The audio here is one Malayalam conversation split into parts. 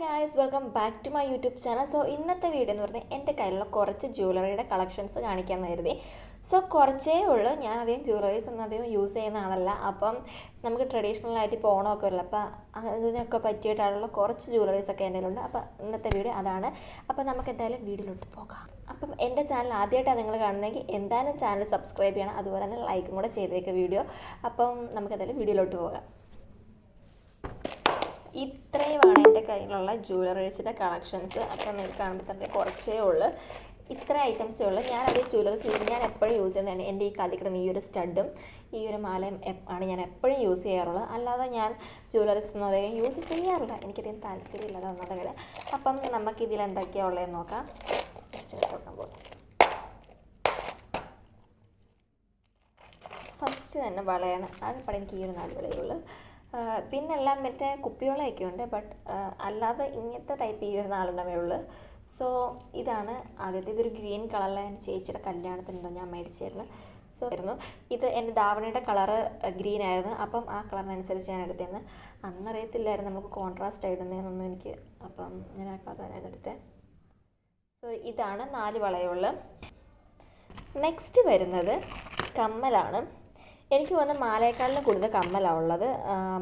Guys welcome back to my YouTube channel so ഇന്നത്തെ വീഡിയോ എന്ന് പറഞ്ഞാൽ എന്റെ കയ്യിലുള്ള കുറച്ച് ജ്വല്ലറിയുടെ കളക്ഷൻസ് കാണിക്കാൻ കരുതി സോ കുറച്ചേ ഉള്ളൂ. ഞാൻ അധികം ജ്വല്ലറീസ് ഒന്നും അധികം യൂസ് ചെയ്യുന്ന ആളല്ല അപ്പം നമുക്ക് ട്രഡീഷണൽ ആയിട്ട് ഇപ്പോൾ ഓണമൊക്കെ അപ്പം അതിനൊക്കെ പറ്റിയിട്ടാണുള്ള കുറച്ച് ജ്വല്ലറീസ് ഒക്കെ എന്റെ കയ്യിലുണ്ട്. അപ്പം ഇന്നത്തെ വീഡിയോ അതാണ്. അപ്പം നമുക്ക് എന്തായാലും വീഡിയോയിലോട്ട് പോകാം. അപ്പം എന്റെ ചാനൽ ആദ്യമായിട്ടാണ് നിങ്ങൾ കാണുന്നതെങ്കിൽ എന്തായാലും ചാനൽ സബ്സ്ക്രൈബ് ചെയ്യണം. അതുപോലെ തന്നെ ലൈക്കും കൂടെ ചെയ്തേക്ക് വീഡിയോ അപ്പം നമുക്ക് എന്തായാലും വീഡിയോയിലോട്ട് പോകാം. ഇത്രയുമാണ് എന്റെ കയ്യിലുള്ള ജ്വല്ലറീസിന്റെ കളക്ഷൻസ് അപ്പം നിങ്ങൾക്ക് കാണുമ്പോൾ തന്നെ കുറച്ചേ ഉള്ളൂ. ഇത്ര ഐറ്റംസേ ഉള്ളൂ. ഞാൻ അതേ ജ്വല്ലറീസ് യൂസ് ഞാൻ എപ്പോഴും യൂസ് ചെയ്യുന്നതാണ്. എന്റെ ഈ കാലിൽ കിടന്ന ഈ ഒരു സ്റ്റഡും ഈ ഒരു മാലയും ആണ് ഞാൻ എപ്പോഴും യൂസ് ചെയ്യാറുള്ളത്. അല്ലാതെ ഞാൻ ജ്വല്ലറീസ് ഒന്നും അധികം യൂസ് ചെയ്യാറില്ല. എനിക്കധികം താല്പര്യമില്ലാതെ ഒന്നാമത്തെ കാര്യം അപ്പം നമുക്ക് ഇതിൽ എന്തൊക്കെയാണ് ഉള്ളതെന്ന് നോക്കാം. ജസ്റ്റ് നോക്കാൻ പോകും ഫസ്റ്റ് തന്നെ വളയാണ്. ആകെപ്പാടെ എനിക്ക് ഈ ഒരു നാല് വളയുള്ളൂ പിന്നെല്ലാം മറ്റേ കുപ്പിയോളയൊക്കെ ഉണ്ട് ബട്ട് അല്ലാതെ ഇങ്ങനത്തെ ടൈപ്പ് ഈ ഒരു നാലെണ്ണമേ ഉള്ളൂ. സോ ഇതാണ് ആദ്യത്തെ ഇതൊരു ഗ്രീൻ കളറിലെ എന്റെ ചേച്ചിയുടെ കല്യാണത്തിനുണ്ടോ ഞാൻ മേടിച്ചായിരുന്നു സോ ആയിരുന്നു. ഇത് എന്റെ ധാവണയുടെ കളറ് ഗ്രീൻ ആയിരുന്നു. അപ്പം ആ കളറിനനുസരിച്ച് ഞാൻ എടുത്തിരുന്നു. അന്നറിയത്തില്ലായിരുന്നു നമുക്ക് കോൺട്രാസ്റ്റ് ആയിടുന്നതെന്നൊന്നും എനിക്ക് അപ്പം ഞാൻ ആ കളറായിരുന്നു എടുത്തത് സോ ഇതാണ് നാല് വളയുള്ള നെക്സ്റ്റ് വരുന്നത് കമ്മലാണ്. എനിക്ക് വന്ന് മാലയേക്കാളിലും കൂടുതൽ കമ്മലാണ് ഉള്ളത്.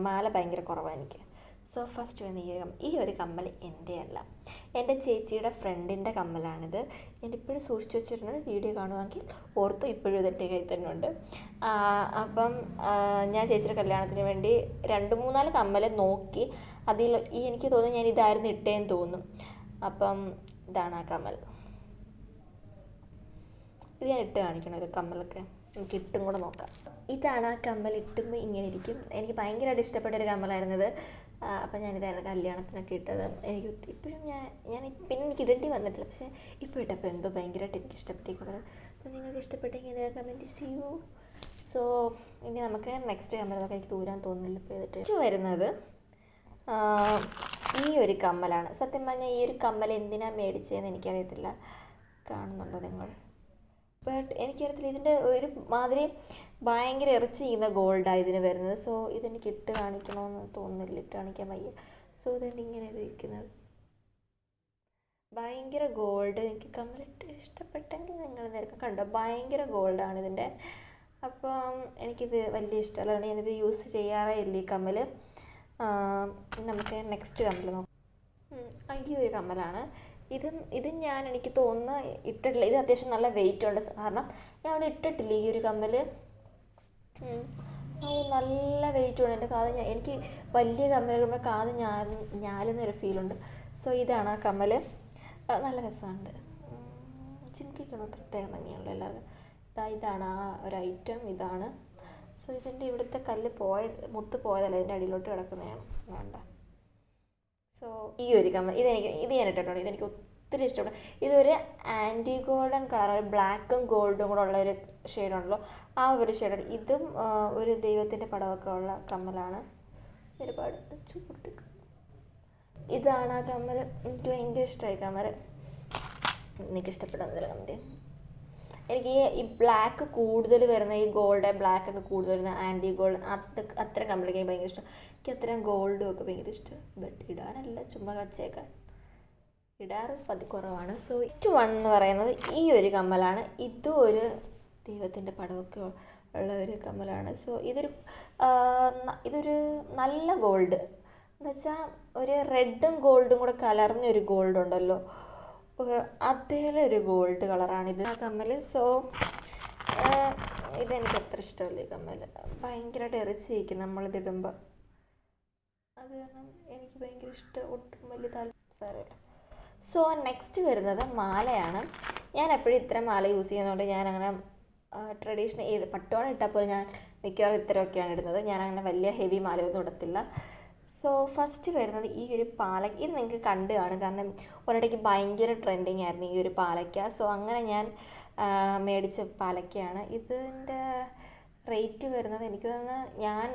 മാല ഭയങ്കര കുറവാണ് എനിക്ക്. സോ ഫസ്റ്റ് വന്ന് ഈ ഒരു ഈ ഒരു കമ്മൽ എന്റെ അല്ല എന്റെ ചേച്ചിയുടെ ഫ്രണ്ടിന്റെ കമ്മലാണിത്. ഞാൻ ഇപ്പോഴും സൂക്ഷിച്ചു വെച്ചിട്ടുണ്ട്. വീഡിയോ കാണുവാണെങ്കിൽ ഓർത്ത് ഇപ്പോഴും ഇതെന്റെ കയ്യിൽ തന്നെ ഉണ്ട്. അപ്പം ഞാൻ ചേച്ചിയുടെ കല്യാണത്തിന് വേണ്ടി രണ്ട് മൂന്നാൽ കമ്മൽ നോക്കി അതിൽ ഈ എനിക്ക് തോന്നുന്നു ഞാൻ ഇതായിരുന്നു ഇട്ടേന്ന് തോന്നും. അപ്പം ഇതാണ് ആ കമ്മൽ. ഇത് ഞാൻ ഇട്ട് കാണിക്കണം ഇത് കമ്മലൊക്കെ? നമുക്ക് ഇട്ടും കൂടെ നോക്കാം. ഇതാണ് ആ കമ്മൽ ഇട്ടുമ്പോൾ ഇങ്ങനെ ഇരിക്കും. എനിക്ക് ഭയങ്കരമായിട്ട് ഇഷ്ടപ്പെട്ട ഒരു കമ്മലായിരുന്നത് അപ്പം ഞാനിതായിരുന്നു കല്യാണത്തിനൊക്കെ ഇട്ടത്. എനിക്ക് ഇപ്പോഴും ഞാൻ ഞാൻ പിന്നെ എനിക്ക് ഇടേണ്ടി വന്നിട്ടില്ല. പക്ഷേ ഇപ്പോൾ ഇട്ടപ്പോൾ എന്തോ ഭയങ്കരമായിട്ട് എനിക്ക് ഇഷ്ടപ്പെട്ടിരിക്കുന്നത് അപ്പോൾ നിങ്ങൾക്ക് ഇഷ്ടപ്പെട്ടെങ്കിൽ ഇത് കമന്റ് ചെയ്യൂ. സോ ഇനി നമുക്ക് നെക്സ്റ്റ് കമ്മലൊക്കെ എനിക്ക് ദൂരാൻ തോന്നുന്നില്ല ഇപ്പോൾ ചെയ്തിട്ട് വരുന്നത് ഈ ഒരു കമ്മലാണ്. സത്യം പറഞ്ഞാൽ ഈ ഒരു കമ്മൽ എന്തിനാണ് മേടിച്ചതെന്ന് എനിക്കറിയത്തില്ല. കാണുന്നുണ്ടോ നിങ്ങൾ? ബട്ട് എനിക്കറിയത്തില്ല ഇതിന്റെ ഒരു മാതിരി ഭയങ്കര ഇറച്ചി ചെയ്യുന്ന ഗോൾഡാണ് ഇതിന് വരുന്നത്. സോ ഇതെനിക്ക് ഇട്ട് കാണിക്കണമെന്ന് തോന്നുന്നില്ല ഇട്ട് കാണിക്കാൻ വയ്യ. സോ ഇതുകൊണ്ട് ഇങ്ങനെ ഇരിക്കുന്നത്? ഭയങ്കര ഗോൾഡ് എനിക്ക് കമ്മലിട്ട് ഇഷ്ടപ്പെട്ടെങ്കിൽ നിങ്ങൾ നേരത്തെ കണ്ടോ? ഭയങ്കര ഗോൾഡാണ് ഇതിന്റെ. അപ്പം എനിക്കിത് വലിയ ഇഷ്ടമല്ല. ഞാനിത് യൂസ് ചെയ്യാറേ ഇല്ല ഈ കമ്മൽ നമുക്ക് നെക്സ്റ്റ് കമ്മൽ നോക്കാം. ഈ ഒരു കമ്മലാണ്. ഇത് ഇത് ഞാൻ എനിക്ക് തോന്നുന്നു ഇട്ടിട്ടില്ല. ഇത് അത്യാവശ്യം നല്ല വെയിറ്റ് ഉണ്ട് കാരണം ഞാൻ അവിടെ ഇട്ടിട്ടില്ല ഈ ഒരു. ഓ നല്ല വെയിറ്റ് ഉണ്ട് എന്റെ കാത് ഞാൻ എനിക്ക് വലിയ കമ്മലുകളുമ്പോൾ കാത് ഞാൻ ഞാലെന്നൊരു ഫീലുണ്ട് സോ ഇതാണ് ആ കമ്മൽ ആ, നല്ല രസമുണ്ട് ചിമ്മിക്കണം പ്രത്യേകം ഭംഗിയുള്ള എല്ലാവർക്കും. ഇതാ ഇതാണ് ആ ഒരു ഐറ്റം ഇതാണ്. സോ ഇതിന്റെ ഇവിടുത്തെ കല്ല് പോയത് മുത്ത് പോയതല്ല ഇതിന്റെ അടിയിലോട്ട് കിടക്കുന്നതാണ്. വേണ്ട. സോ ഈ ഒരു കമ്മൽ ഇതെനിക്ക് ഇത് ഞാൻ ഇട്ടിട്ടുണ്ട്. ഇതെനിക്ക് ഒത്തിരി ഇഷ്ടപ്പെട്ടു. ഇതൊരു ആന്റി ഗോൾഡൻ കളർ ബ്ലാക്കും ഗോൾഡും കൂടെ ഉള്ള ഒരു ഷെയ്ഡുണ്ടല്ലോ ആ ഒരു ഷെയ്ഡാണ് ഇതും ഒരു ദൈവത്തിന്റെ പടമൊക്കെ ഉള്ള കമ്മലാണ്. ഒരുപാട് ചൂട്ട് ഇതാണ് ആ കമ്മൽ എനിക്ക് ഭയങ്കര ഇഷ്ടമായി കമ്മൽ എനിക്ക് ഇഷ്ടപ്പെടുന്നതിൽ കമ്മൽ എനിക്ക് ഈ ബ്ലാക്ക് കൂടുതൽ വരുന്ന ഈ ഗോൾഡ് ബ്ലാക്ക് ഒക്കെ കൂടുതൽ വരുന്ന ആന്റി ഗോൾഡ് അത് അത്ര കമ്പളിക്ക് എനിക്ക് ഭയങ്കര ഇഷ്ടം. എനിക്ക് അത്രയും ഗോൾഡും ഒക്കെ ഭയങ്കര ഇഷ്ടം. ബട്ട് ഇടാനല്ല ചുമ്മാ കച്ചേക്കാൻ ഇടാറ് പതി കുറവാണ് സോ ഇറ്റ് വൺ എന്ന് പറയുന്നത് ഈ ഒരു കമ്മലാണ്. ഇതും ഒരു ദൈവത്തിന്റെ പടമൊക്കെ ഉള്ള ഒരു കമ്മലാണ്. സോ ഇതൊരു ഇതൊരു നല്ല ഗോൾഡ് എന്ന് വെച്ചാൽ ഒരു റെഡും ഗോൾഡും കൂടെ കലർന്നൊരു ഗോൾഡ് ഉണ്ടല്ലോ. അതേലെ ഒരു ഗോൾഡ് കളറാണിത് ആ കമ്മൽ സോ ഇതെനിക്ക് അത്ര ഇഷ്ടമല്ല ഈ കമ്മൽ ഭയങ്കരമായിട്ട് ഇറച്ചിരിക്കും നമ്മളിത് ഇടുമ്പോൾ അത് കാരണം എനിക്ക് ഭയങ്കര ഇഷ്ടം. ഒട്ടും വലിയ താല്പര്യം സോ നെക്സ്റ്റ് വരുന്നത് മാലയാണ്. ഞാൻ എപ്പോഴും ഇത്തരം മാല യൂസ് ചെയ്യുന്നതുകൊണ്ട് ഞാൻ അങ്ങനെ ട്രഡീഷണൽ ഏത് പട്ടുവാണ് ഇട്ടാൽ പോലും ഞാൻ മിക്കവാറും ഇത്തരമൊക്കെയാണ് ഇടുന്നത്. ഞാൻ അങ്ങനെ വലിയ ഹെവി മാലയൊന്നും ഇടത്തില്ല. സോ ഫസ്റ്റ് വരുന്നത് ഈ ഒരു പാലക്ക ഇത് നിങ്ങൾക്ക് കണ്ടു കാണും. കാരണം ഒരിടയ്ക്ക് ഭയങ്കര ട്രെൻഡിങ് ആയിരുന്നു ഈ ഒരു പാലക്ക. സോ അങ്ങനെ ഞാൻ മേടിച്ച പാലക്കയാണ്. ഇതിന്റെ റേറ്റ് വരുന്നത് എനിക്ക് തോന്നുന്നത് ഞാൻ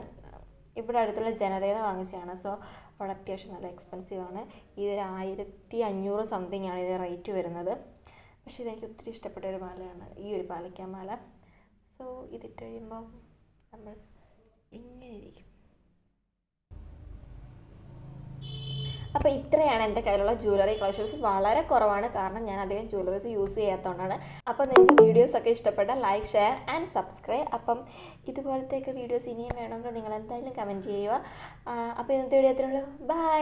ഇവിടെ അടുത്തുള്ള ജനതയിൽ നിന്ന് വാങ്ങിച്ചതാണ്. സോ അവിടെ അത്യാവശ്യം നല്ല എക്സ്പെൻസീവ് ആണ്. ഇതൊരു ആയിരത്തി അഞ്ഞൂറ് സംതിങ് ആണ് ഇത് റേറ്റ് വരുന്നത്. പക്ഷേ ഇതെനിക്ക് ഒത്തിരി ഇഷ്ടപ്പെട്ട ഒരു മാലയാണ് ഈ ഒരു പാലക്ക മാല. സോ ഇതിട്ട് കഴിയുമ്പോൾ നമ്മൾ ഇങ്ങനെ ഇരിക്കും? അപ്പോൾ ഇത്രയാണ് എന്റെ കയ്യിലുള്ള ജ്വല്ലറി കളക്ഷൻസ് വളരെ കുറവാണ്. കാരണം ഞാൻ അധികം ജ്വല്ലറീസ് യൂസ് ചെയ്യാത്തതുകൊണ്ടാണ് അപ്പോൾ നിങ്ങൾക്ക് വീഡിയോസൊക്കെ ഇഷ്ടപ്പെട്ടാൽ ലൈക്ക് ഷെയർ ആൻഡ് സബ്സ്ക്രൈബ് അപ്പം ഇതുപോലത്തെയൊക്കെ വീഡിയോസ് ഇനിയും വേണമെങ്കിൽ നിങ്ങൾ എന്തായാലും കമന്റ് ചെയ്യുക. അപ്പോൾ ഇന്നത്തെ വീഡിയോ അത്രേ ഉള്ളൂ. ബൈ